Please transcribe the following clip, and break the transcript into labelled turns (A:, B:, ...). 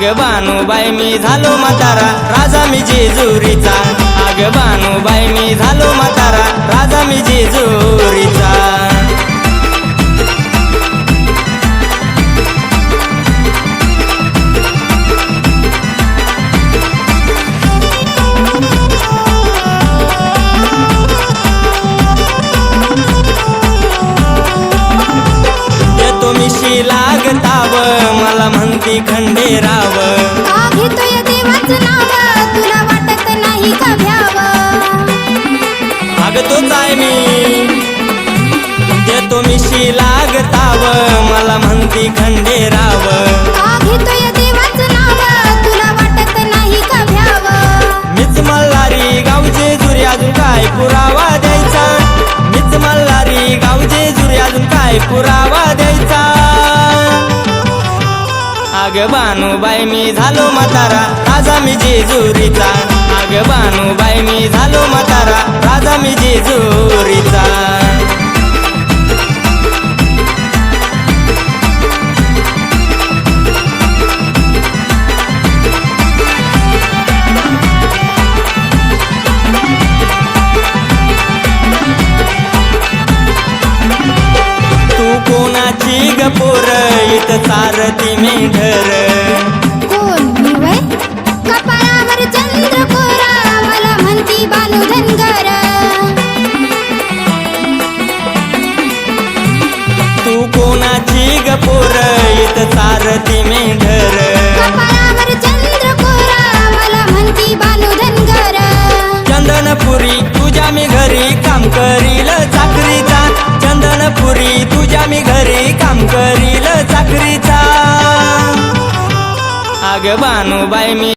A: आग बानूबाई मी झालो म्हातारा. राजा मी जेजुरीचा. आग बानूबाई मी झालो म्हातारा. राजा मी जेजुरीचा. मिशी लागताव मला म्हणती खंडेराव अग तोच आहे मी. देतो मिशी लागताव मला म्हणती खंडेराव मीच मल्हारी गावचे जुरी अजून काय पुरावा द्यायचा? मीच मल्हारी गावचे जुरी अजून काय पुरावा आग बानूबाई मी झालो मतारा राजा मी जेजुरीचा. आग बानूबाई मी झालो मतारा राजा मी जेजुरीचा. तू कोणाची ग पोर इथं सारथी मेढर
B: कोण मी वय कपाळावर चंद्र कोरा मला म्हणती बानू धनगर.
A: तू कोणाची ग पोर? इथं सारथी मेढर
B: कपाळावर चंद्र कोरा मला म्हणती बानू धनगर.
A: चंदनपुरी तुझ्या मी घरी काम करील. चाकरीचा चंदनपुरी तुझ्या मी घरी काम करील बानूबाई मी